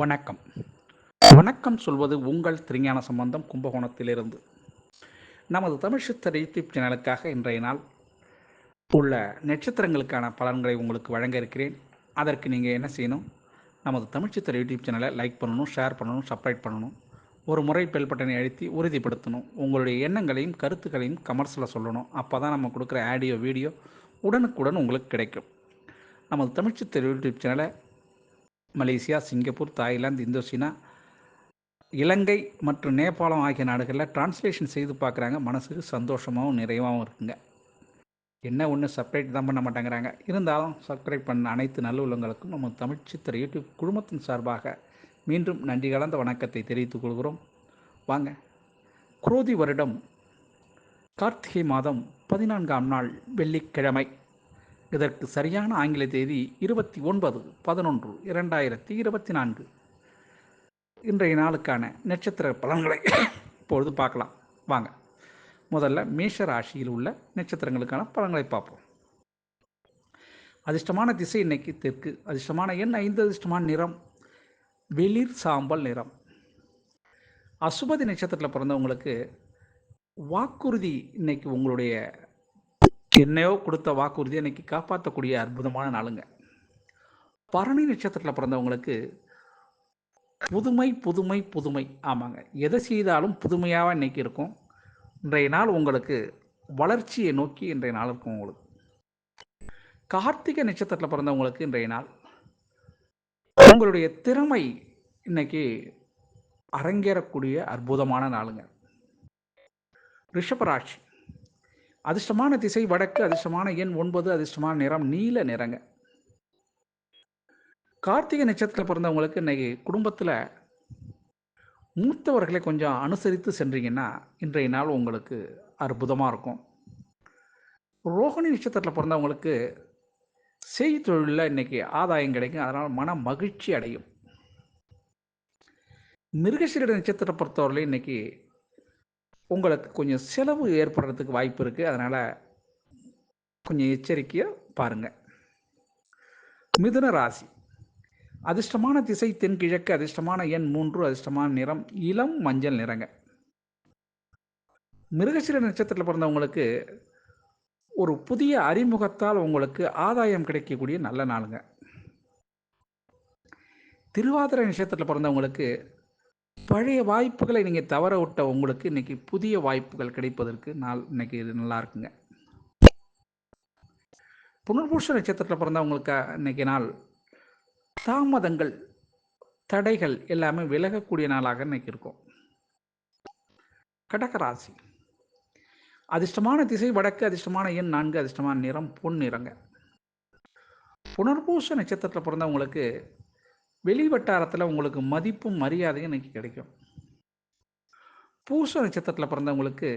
வணக்கம். வணக்கம் சொல்வது உங்கள் திருஞான சம்பந்தம் கும்பகோணத்திலிருந்து. நமது தமிழ் சித்தர் யூடியூப் சேனலுக்காக இன்றைய நாள் உள்ள நட்சத்திரங்களுக்கான பலன்களை உங்களுக்கு வழங்க இருக்கிறேன். அதற்கு நீங்கள் என்ன செய்யணும்? நமது தமிழ் சித்தர் யூடியூப் சேனலை லைக் பண்ணணும் ஷேர் பண்ணணும் சப்ஸ்கிரைப் பண்ணணும். ஒரு முறை பெல் பட்டனை அழுத்தி உறுதிப்படுத்தணும். உங்களுடைய எண்ணங்களையும் கருத்துக்களையும் கமர்ஸில் சொல்லணும். அப்போ தான் நம்ம கொடுக்குற ஆடியோ வீடியோ உடனுக்குடன் உங்களுக்கு கிடைக்கும். நமது தமிழ் யூடியூப் சேனலை Malaysia Singapore Thailand Indochina Ilangai மற்றும் நேபாளம் ஆகிய நாடுகளில் டிரான்ஸ்லேஷன் செய்து பார்க்குறாங்க. மனசுக்கு சந்தோஷமாகவும் நிறைவாகவும் இருக்குங்க. என்ன ஒன்று சப்ஸ்கிரைப் தான் பண்ண மாட்டேங்கிறாங்க. இருந்தாலும் சப்ஸ்கிரைப் பண்ண அனைத்து நல்ல உள்ளங்களுக்கும் நம்ம தமிழ் சித்திர யூடியூப் குழுமத்தின் சார்பாக மீண்டும் நன்றி கலந்த வணக்கத்தை தெரிவித்துக் கொள்கிறோம். வாங்க. குரோதி வருடம் கார்த்திகை மாதம் பதினான்காம் நாள் வெள்ளிக்கிழமை. இதற்கு சரியான ஆங்கில தேதி இருபத்தி ஒன்பது பதினொன்று இரண்டாயிரத்தி இருபத்தி நான்கு. இன்றைய நாளுக்கான நட்சத்திர பலன்களை இப்பொழுது பார்க்கலாம். வாங்க. முதல்ல மேஷ ராசியில் உள்ள நட்சத்திரங்களுக்கான பலன்களை பார்ப்போம். அதிர்ஷ்டமான திசை இன்னைக்கு தெற்கு அதிர்ஷ்டமான எண் ஐந்து அதிர்ஷ்டமான நிறம் வெளிர் சாம்பல் நிறம். அசுபதி நட்சத்திரத்தில் பிறந்தவங்களுக்கு வாக்குறுதி இன்னைக்கு உங்களுடைய என்னையோ கொடுத்த வாக்குறுதி இன்னைக்கு காப்பாற்றக்கூடிய அற்புதமான நாளுங்க. பரணி நட்சத்திரத்தில் பிறந்தவங்களுக்கு புதுமை புதுமை புதுமை. ஆமாங்க. எதை செய்தாலும் புதுமையாக இன்னைக்கு இருக்கும். இன்றைய நாள் உங்களுக்கு வளர்ச்சியை நோக்கி இன்றைய நாள் இருக்கும் உங்களுக்கு. கார்த்திகை நட்சத்திரத்தில் பிறந்தவங்களுக்கு இன்றைய நாள் உங்களுடைய திறமை இன்னைக்கு அரங்கேறக்கூடிய அற்புதமான நாளுங்க. ரிஷபராட்சி அதிர்ஷ்டமான திசை வடக்கு அதிர்ஷ்டமான எண் ஒன்பது அதிர்ஷ்டமான நிறம் நீல நிறங்க. கார்த்திகை நட்சத்திரத்தில் பிறந்தவங்களுக்கு இன்னைக்கு குடும்பத்தில் மூத்தவர்களை கொஞ்சம் அனுசரித்து சென்றீங்கன்னா இன்றைய நாள் உங்களுக்கு அற்புதமாக இருக்கும். ரோஹிணி நட்சத்திரத்தில் பிறந்தவங்களுக்கு செய்தி தொழிலில் இன்னைக்கு ஆதாயம் கிடைக்கும். அதனால் மன மகிழ்ச்சி அடையும். மிருகசீரட நட்சத்திரத்தை பொறுத்தவரையிலையும் இன்னைக்கு உங்களுக்கு கொஞ்சம் செலவு ஏற்படுறதுக்கு வாய்ப்பு இருக்குது அதனால் கொஞ்சம் எச்சரிக்கையாக பாருங்கள் மிதுன ராசி. அதிர்ஷ்டமான திசை தென்கிழக்கு அதிர்ஷ்டமான எண் மூன்று அதிர்ஷ்டமான நிறம் இளம் மஞ்சள் நிறங்க. மிருகசீர நட்சத்திரத்தில் பிறந்தவங்களுக்கு ஒரு புதிய அறிமுகத்தால் உங்களுக்கு ஆதாயம் கிடைக்கக்கூடிய நல்ல நாளுங்க. திருவாதிரை நட்சத்திரத்தில் பிறந்தவங்களுக்கு பழைய வாய்ப்புகளை நீங்கள் தவற விட்ட உங்களுக்கு இன்னைக்கு புதிய வாய்ப்புகள் கிடைப்பதற்கு நாள் இன்னைக்கு இது நல்லா இருக்குங்க. புனர்பூஷ நட்சத்திரத்தில் பிறந்தவங்களுக்கு இன்னைக்கு நாள் தாமதங்கள் தடைகள் எல்லாமே விலகக்கூடிய நாளாக இன்னைக்கு இருக்கும். கடகராசி. அதிர்ஷ்டமான திசை வடக்கு அதிர்ஷ்டமான எண் நான்கு அதிர்ஷ்டமான நிறம் பொன் நிறங்க. புனர்பூச நட்சத்திரத்தில் பிறந்தவங்களுக்கு வெளி வட்டாரத்தில் உங்களுக்கு மதிப்பும் மரியாதையும் இன்னைக்கு கிடைக்கும். பூச நட்சத்திரத்தில் பிறந்தவங்களுக்கு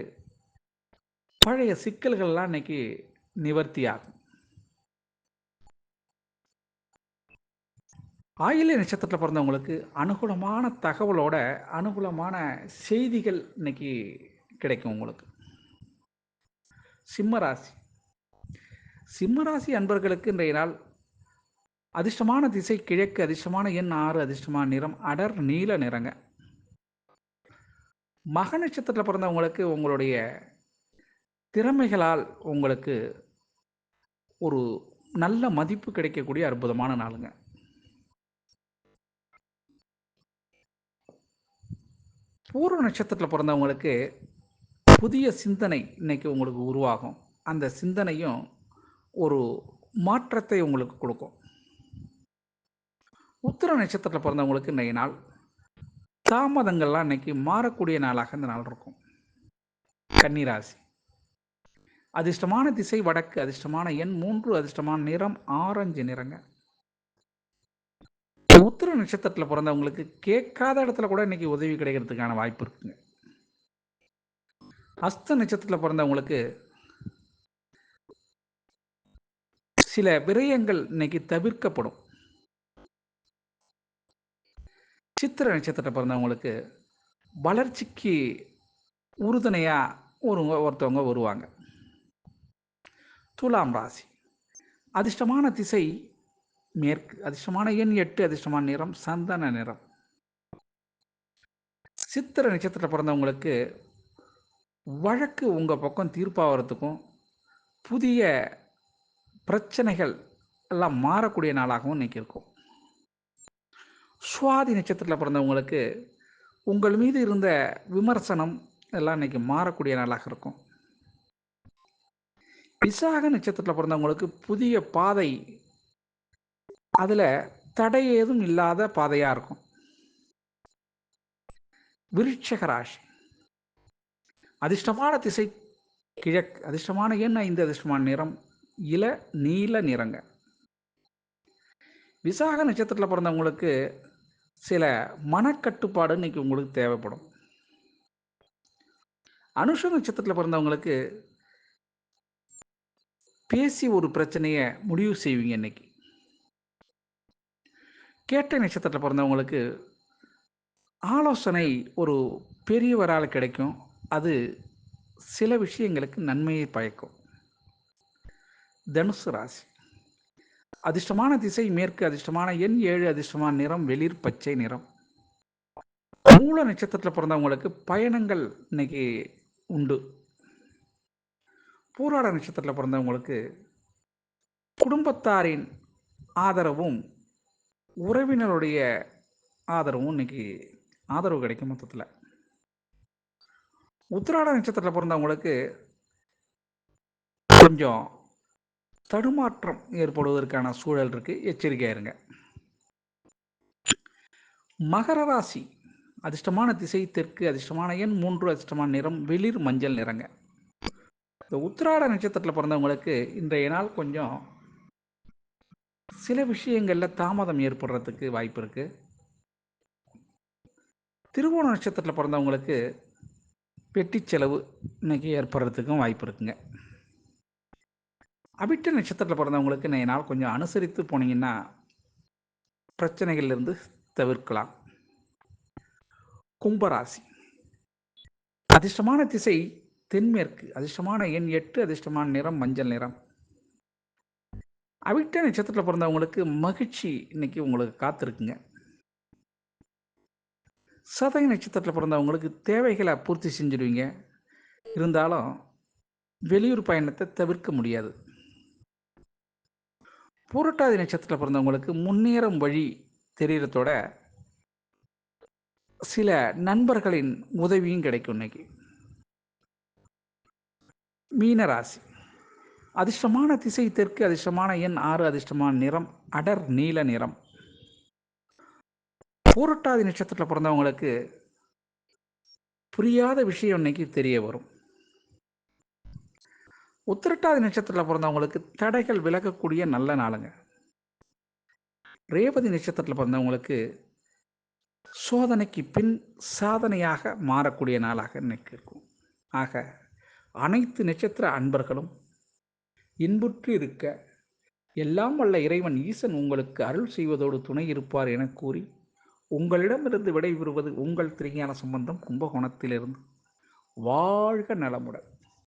பழைய சிக்கல்கள்லாம் இன்னைக்கு நிவர்த்தி ஆகும். ஆயிலை நட்சத்திரத்தில் பிறந்தவங்களுக்கு அனுகூலமான தகவலோட அனுகூலமான செய்திகள் இன்னைக்கு கிடைக்கும் உங்களுக்கு. சிம்மராசி சிம்மராசி அன்பர்களுக்கு இன்றைய நாள் அதிர்ஷ்டமான திசை கிழக்கு அதிர்ஷ்டமான எண் ஆறு அதிர்ஷ்டமான நிறம் அடர் நீல நிறங்க. மக நட்சத்திரத்தில் பிறந்தவங்களுக்கு உங்களுடைய திறமைகளால் உங்களுக்கு ஒரு நல்ல மதிப்பு கிடைக்கக்கூடிய அற்புதமான நாளுங்க. பூர்வ நட்சத்திரத்தில் பிறந்தவங்களுக்கு புதிய சிந்தனை இன்னைக்கு உங்களுக்கு உருவாகும். அந்த சிந்தனையும் ஒரு மாற்றத்தை உங்களுக்கு கொடுக்கும். உத்திர நட்சத்திரத்தில் பிறந்தவங்களுக்கு இன்றைய நாள் தாமதங்கள்லாம் இன்னைக்கு மாறக்கூடிய நாளாக இந்த நாள் இருக்கும். கன்னிராசி. அதிர்ஷ்டமான திசை வடக்கு அதிர்ஷ்டமான எண் மூன்று அதிர்ஷ்டமான நிறம் ஆரஞ்சு நிறங்க. உத்திர நட்சத்திரத்தில் பிறந்தவங்களுக்கு கேட்காத இடத்துல கூட இன்னைக்கு உதவி கிடைக்கிறதுக்கான வாய்ப்பு இருக்குங்க. அஸ்த நட்சத்திரத்தில் பிறந்தவங்களுக்கு சில விரயங்கள் இன்னைக்கு தவிர்க்கப்படும். சித்திர நட்சத்திரத்தை பிறந்தவங்களுக்கு வளர்ச்சிக்கு உறுதுணையாக ஒரு ஒருத்தவங்க வருவாங்க. துலாம் ராசி. அதிர்ஷ்டமான திசை மேற்கு. அதிர்ஷ்டமான எண் எட்டு அதிர்ஷ்டமான நிறம் சந்தன நிறம். சித்திர நட்சத்திரத்தில் பிறந்தவங்களுக்கு வழக்கு உங்கள் பக்கம் தீர்ப்பாகிறதுக்கும் புதிய பிரச்சனைகள் எல்லாம் மாறக்கூடிய நாளாகவும் இன்றைக்கி இருக்கும். சுவாதி நட்சத்திரத்தில் பிறந்தவங்களுக்கு உங்கள் மீது இருந்த விமர்சனம் எல்லாம் இன்றைக்கி மாறக்கூடிய நாளாக இருக்கும். விசாக நட்சத்திரத்தில் பிறந்தவங்களுக்கு புதிய பாதை அதில் தடை ஏதும் இல்லாத பாதையாக இருக்கும். விருட்சக ராசி. அதிர்ஷ்டமான திசை கிழக்கு அதிர்ஷ்டமான எண் ஐந்து அதிர்ஷ்டமான நிறம் இள நீல நிறங்க. விசாக நட்சத்திரத்தில் பிறந்தவங்களுக்கு சில மனக்கட்டுப்பாடு இன்னைக்கு உங்களுக்கு தேவைப்படும். அனுஷ நட்சத்திரத்தில் பிறந்தவங்களுக்கு பேசி ஒரு பிரச்சனையை முடிவு செய்வீங்க இன்னைக்கு. கேட்ட நட்சத்திரத்தில் பிறந்தவங்களுக்கு ஆலோசனை ஒரு பெரியவரால் கிடைக்கும். அது சில விஷயங்களுக்கு நன்மையை பயக்கும். தனுசு ராசி. அதிர்ஷ்டமான திசை மேற்கு அதிர்ஷ்டமான எண் ஏழு அதிர்ஷ்டமான நிறம் வெளிர் பச்சை நிறம். மூல நட்சத்திரத்தில் பிறந்தவங்களுக்கு பயணங்கள் இன்னைக்கு உண்டு. பூராட நட்சத்திரத்தில் பிறந்தவங்களுக்கு குடும்பத்தாரின் ஆதரவும் உறவினருடைய ஆதரவும் இன்னைக்கு ஆதரவு கிடைக்கும் மொத்தத்தில். உத்திராட நட்சத்திரத்தில் பிறந்தவங்களுக்கு கொஞ்சம் தடுமாற்றம் ஏற்படுவதற்கான சூழல் இருக்கு. எச்சரிக்கையா இருங்க. மகர ராசி. அதிர்ஷ்டமான திசை தெற்கு அதிர்ஷ்டமான எண் மூன்று அதிர்ஷ்டமான நிறம் வெளிர் மஞ்சள் நிறங்க. இந்த உத்திராட நட்சத்திரத்தில் பிறந்தவங்களுக்கு இன்றைய நாள் கொஞ்சம் சில விஷயங்களில் தாமதம் ஏற்படுறதுக்கு வாய்ப்பு இருக்கு. திருவோண நட்சத்திரத்தில் பிறந்தவங்களுக்கு பெட்டி செலவு இன்னைக்கு ஏற்படுறதுக்கும் வாய்ப்பு இருக்குங்க. அபிட்ட நட்சத்திரத்தில் பிறந்தவங்களுக்கு நான் கொஞ்சம் அனுசரித்து போனீங்கன்னா பிரச்சனைகள்லேருந்து தவிர்க்கலாம். கும்பராசி. அதிர்ஷ்டமான திசை தென்மேற்கு. அதிர்ஷ்டமான எண் எட்டு அதிர்ஷ்டமான நிறம் மஞ்சள் நிறம். அவிட்ட நட்சத்திரத்தில் பிறந்தவங்களுக்கு மகிழ்ச்சி இன்னைக்கு உங்களுக்கு காத்திருக்குங்க. சதய நட்சத்திரத்தில் பிறந்தவங்களுக்கு தேவைகளை பூர்த்தி செஞ்சிடுவீங்க. இருந்தாலும் வெளியூர் பயணத்தை தவிர்க்க முடியாது. பூரட்டாதி நட்சத்திரத்தில் பிறந்தவங்களுக்கு முன்னேறும் வழி தெரியறதோட சில நண்பர்களின் உதவியும் கிடைக்கும் இன்னைக்கு. மீனராசி அதிர்ஷ்டமான திசை தெற்கு அதிர்ஷ்டமான எண் ஆறு அதிர்ஷ்டமான நிறம் அடர் நீல நிறம். பூரட்டாதி நட்சத்திரத்தில் பிறந்தவங்களுக்கு புரியாத விஷயம் இன்னைக்கு தெரிய வரும். உத்திரட்டாதி நட்சத்திரத்தில் பிறந்தவங்களுக்கு தடைகள் விலகக்கூடிய நல்ல நாளுங்க. ரேவதி நட்சத்திரத்தில் பிறந்தவங்களுக்கு சோதனைக்கு பின் சாதனையாக மாறக்கூடிய நாளாக இன்னைக்கு இருக்கும். ஆக அனைத்து நட்சத்திர அன்பர்களும் இன்புற்று இருக்க எல்லாம் வல்ல இறைவன் ஈசன் உங்களுக்கு அருள் செய்வதோடு துணை இருப்பார் என கூறி உங்களிடமிருந்து விடைபெறுவது உங்கள் திருஞான சம்பந்தம் கும்பகோணத்திலிருந்து. வாழ்க நலமுடன்.